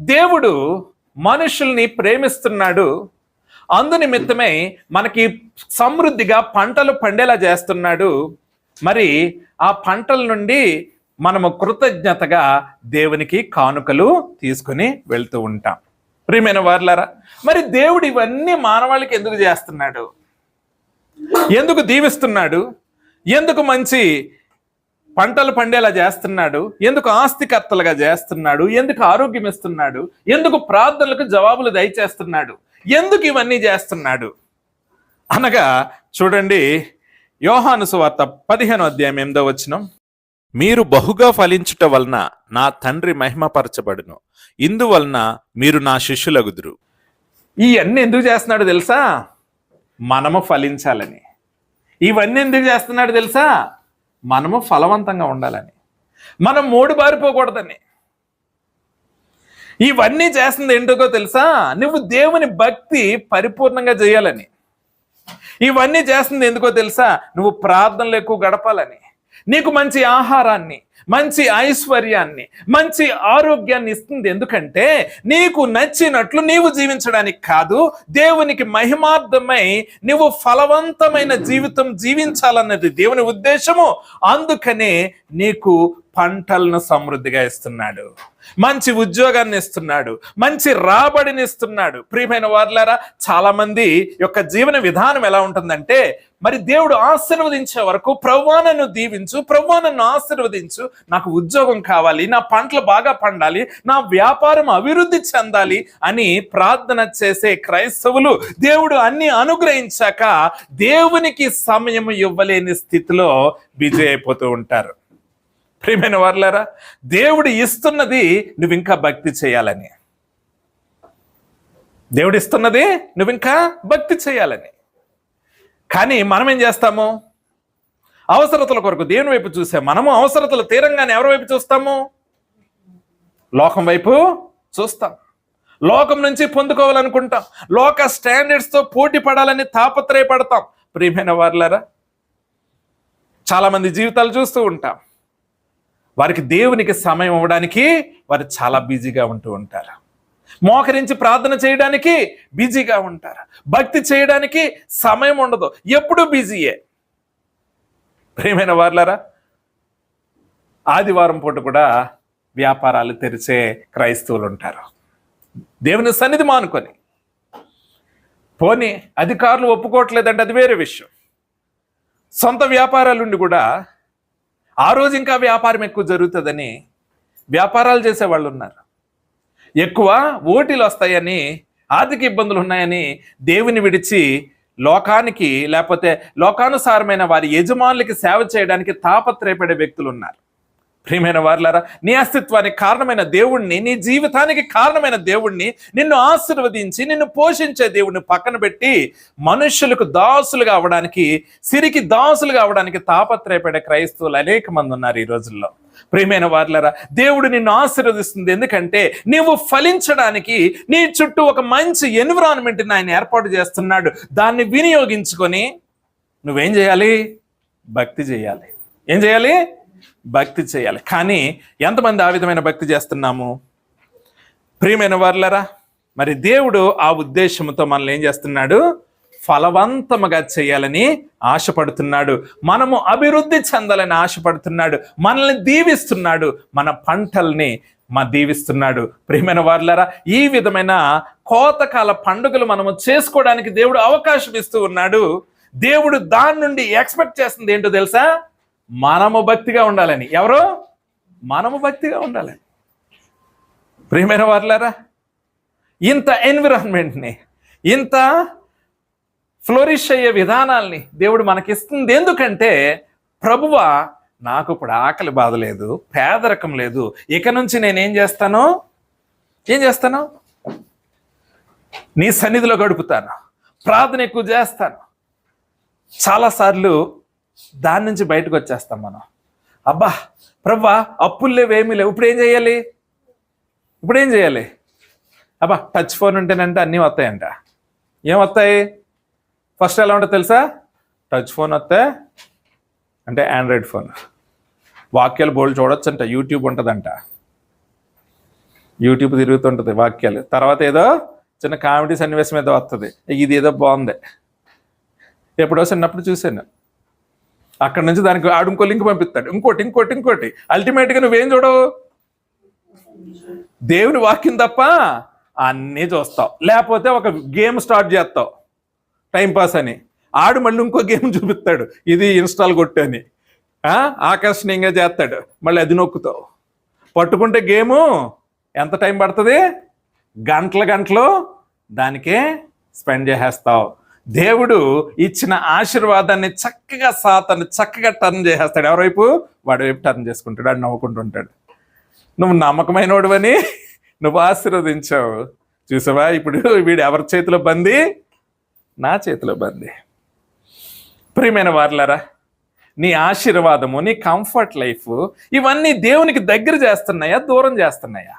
దేవుడు మనుషుల్ని ప్రేమిస్తున్నాడు. అందు నిమిత్తమై మనకి సమృద్ధిగా పంటలు పండేలా చేస్తున్నాడు. మరి ఆ పంటల నుండి మనము కృతజ్ఞతగా దేవునికి కానుకలు తీసుకుని వెళ్తూ ఉంటాం. ప్రియమైన వార్లరా మరి దేవుడు ఇవన్నీ మానవాళికి ఎందుకు చేస్తున్నాడు? ఎందుకు దీవిస్తున్నాడు? ఎందుకు మంచి పంటలు పండేలా చేస్తున్నాడు? ఎందుకు ఆస్తికర్తలుగా చేస్తున్నాడు? ఎందుకు ఆరోగ్యం ఇస్తున్నాడు? ఎందుకు ప్రార్థనలకు జవాబులు దయచేస్తున్నాడు? ఎందుకు ఇవన్నీ చేస్తున్నాడు? అనగా చూడండి యోహాను సువార్త పదిహేను అధ్యాయం ఎనిమిదో వచ్చినం మీరు బహుగా ఫలించుట వలన నా తండ్రి మహిమపరచబడును. ఇందువలన మీరు నా శిష్యులగుదురు. ఇవన్నీ ఎందుకు చేస్తున్నాడు తెలుసా? మనము ఫలించాలని. ఇవన్నీ ఎందుకు చేస్తున్నాడు తెలుసా? మనము ఫలవంతంగా ఉండాలని. మనం మూడు బారిపోకూడదని ఇవన్నీ చేస్తుంది ఏంటో తెలుసా? నువ్వు దేవుని భక్తి పరిపూర్ణంగా చేయాలని. ఇవన్నీ చేస్తుంది ఎందుకో తెలుసా? నువ్వు ప్రార్థనలు ఎక్కువ గడపాలని. నీకు మంచి ఆహారాన్ని మంచి ఐశ్వర్యాన్ని మంచి ఆరోగ్యాన్ని ఇస్తుంది. ఎందుకంటే నీకు నచ్చినట్లు నీవు జీవించడానికి కాదు దేవునికి మహిమార్థమై నువ్వు ఫలవంతమైన జీవితం జీవించాలన్నది దేవుని ఉద్దేశము. అందుకనే నీకు పంటలను సమృద్ధిగా ఇస్తున్నాడు. మంచి ఉద్యోగాన్ని ఇస్తున్నాడు. మంచి రాబడిని ఇస్తున్నాడు. ప్రియమైన వారులారా చాలా మంది యొక్క జీవన విధానం ఎలా ఉంటుందంటే మరి దేవుడు ఆశీర్వదించే వరకు ప్రవ్వానను దీవించు ప్రవ్వానను ఆశీర్వదించు నాకు ఉద్యోగం కావాలి నా పంటలు బాగా పండాలి నా వ్యాపారం అభివృద్ధి చెందాలి అని ప్రార్థన చేసే క్రైస్తవులు దేవుడు అన్ని అనుగ్రహించాక దేవునికి సమయం ఇవ్వలేని స్థితిలో బిజీ అయిపోతూ ఉంటారు. ప్రియమైన వర్లరా దేవుడు ఇస్తున్నది నువ్వు ఇంకా భక్తి చేయాలని. దేవుడు ఇస్తున్నది నువ్వు ఇంకా భక్తి చేయాలని. కానీ మనం ఏం చేస్తాము? అవసరతల కొరకు దేవుని వైపు చూసే మనము అవసరతలు తీరంగానే ఎవరి వైపు చూస్తాము? లోకం వైపు చూస్తాం. లోకం నుంచి పొందుకోవాలనుకుంటాం. లోక స్టాండర్డ్స్తో పోటీ పడాలని తాపత్రయపడతాం. ప్రియమైన వారులరా చాలామంది జీవితాలు చూస్తూ ఉంటాం. వారికి దేవునికి సమయం ఇవ్వడానికి వారు చాలా బిజీగా ఉంటూ ఉంటారు. మోకరించి ప్రార్థన చేయడానికి బిజీగా ఉంటారు. భక్తి చేయడానికి సమయం ఉండదు. ఎప్పుడూ బిజీయే. ప్రియమైన వార్లారా ఆదివారం పూట కూడా వ్యాపారాలు తెరిచే క్రైస్తవులు ఉంటారు దేవుని సన్నిధి మానుకొని. పోనీ అధికారులు ఒప్పుకోవట్లేదంటే అది వేరే విషయం. సొంత వ్యాపారాలుండి కూడా ఆ రోజు ఇంకా వ్యాపారం ఎక్కువ జరుగుతుందని వ్యాపారాలు చేసే వాళ్ళు ఉన్నారు ఎక్కువ ఓటీలు వస్తాయని ఆర్థిక ఇబ్బందులు ఉన్నాయని దేవుని విడిచి లోకానికి లేకపోతే లోకానుసారమైన వారి యజమానులకి సేవ చేయడానికి తాపత్రయపడే వ్యక్తులు ఉన్నారు ప్రియమైన వారులారా నీ అస్తిత్వానికి కారణమైన దేవుణ్ణి నీ జీవితానికి కారణమైన దేవుణ్ణి నిన్ను ఆశీర్వదించి నిన్ను పోషించే దేవుణ్ణి పక్కన పెట్టి మనుషులకు దాసులుగా అవడానికి సిరికి దాసులుగా అవడానికి తాపత్రయపడే క్రైస్తవులు అనేక మంది ఉన్నారు ఈ రోజుల్లో. ప్రేమైన వార్లరా దేవుడు నిన్ను ఆశీర్వదిస్తుంది. ఎందుకంటే నీవు ఫలించడానికి నీ చుట్టూ ఒక మంచి ఎన్విరాన్మెంట్ని ఆయన ఏర్పాటు చేస్తున్నాడు. దాన్ని వినియోగించుకొని నువ్వేం చేయాలి? భక్తి చేయాలి. ఏం చేయాలి? భక్తి చేయాలి. కానీ ఎంతమంది ఆ విధమైన భక్తి చేస్తున్నాము? ప్రియమైన వార్లరా మరి దేవుడు ఆ ఉద్దేశంతో మనల్ని ఏం చేస్తున్నాడు? ఫలవంతముగా చేయాలని ఆశపడుతున్నాడు. మనము అభివృద్ధి చెందాలని ఆశపడుతున్నాడు. మనల్ని దీవిస్తున్నాడు. మన పంటల్ని మా దీవిస్తున్నాడు. ప్రియమైన వార్లరా ఈ విధమైన కోతకాల పండుగలు మనము చేసుకోవడానికి దేవుడు అవకాశం ఇస్తూ ఉన్నాడు. దేవుడు దాని నుండి ఎక్స్పెక్ట్ చేస్తుంది ఏంటో తెలుసా? మనము భక్తిగా ఉండాలని. ఎవరు? మనము భక్తిగా ఉండాలని. ప్రియమైన వార్లారా ఇంత ఎన్విరాన్మెంట్ని ఇంత ఫ్లోరిష్ అయ్యే విధానాల్ని దేవుడు మనకిస్తుంది. ఎందుకంటే ప్రభువ నాకు ఇప్పుడు ఆకలి బాధ లేదు పేదరికం లేదు. ఇక నుంచి నేనేం చేస్తాను? ఏం చేస్తాను? నీ సన్నిధిలో గడుపుతాను. ప్రార్థన ఎక్కువ చేస్తాను. చాలాసార్లు దాని నుంచి బయటకు వచ్చేస్తాం మనం. అబ్బా ప్రవ్వా అప్పులు లేవు ఏమీ లేవు. ఇప్పుడు ఏం చేయాలి? ఇప్పుడు ఏం చేయాలి? అబ్బా టచ్ ఫోన్ ఉంటేనంటే అన్నీ వస్తాయంట. ఏం వస్తాయి? ఫస్ట్ ఎలా ఉంటుంది తెలుసా? టచ్ ఫోన్ వస్తే అంటే ఆండ్రాయిడ్ ఫోన్. వాక్యాలు బోల్డ్ చూడొచ్చంట యూట్యూబ్ ఉంటుందంట. యూట్యూబ్ తిరుగుతుంటుంది వాక్యాలు. తర్వాత ఏదో చిన్న కామెడీ సన్నివేశం ఏదో వస్తుంది ఇది ఏదో బాగుంది. ఎప్పుడో చిన్నప్పుడు చూశాను. అక్కడ నుంచి దానికి ఆడు ఇంకో లింక్ పంపిస్తాడు. ఇంకోటి ఇంకోటి ఇంకోటి. అల్టిమేట్గా నువ్వేం చూడవు? దేవుని వాక్యం తప్ప అన్నీ చూస్తావు. లేకపోతే ఒక గేమ్ స్టార్ట్ చేస్తావు. టైంపాస్ అని. ఆడు మళ్ళీ ఇంకో గేమ్ చూపిస్తాడు. ఇది ఇన్స్టాల్ కొట్టు అని. ఆకర్షణీయంగా చేస్తాడు. మళ్ళీ అది నొక్కుతావు. పట్టుకుంటే గేము ఎంత టైం పడుతుంది? గంటల గంటలు దానికే స్పెండ్ చేసేస్తావు. దేవుడు ఇచ్చిన ఆశీర్వాదాన్ని చక్కగా సాతాన్ని చక్కగా టర్న్ చేసేస్తాడు. ఎవరైపు? వాడి వైపు టర్న్ చేసుకుంటాడు. వాడు నవ్వుకుంటుంటాడు నువ్వు నమ్మకమైనోడువని నువ్వు ఆశీర్వదించావు. చూసావా? ఇప్పుడు వీడు ఎవరి చేతిలో బంది? నా చేతిలో బంది ప్రియమైన వార్లరా నీ ఆశీర్వాదము నీ కంఫర్ట్ లైఫ్ ఇవన్నీ దేవునికి దగ్గర చేస్తున్నాయా దూరం చేస్తున్నాయా?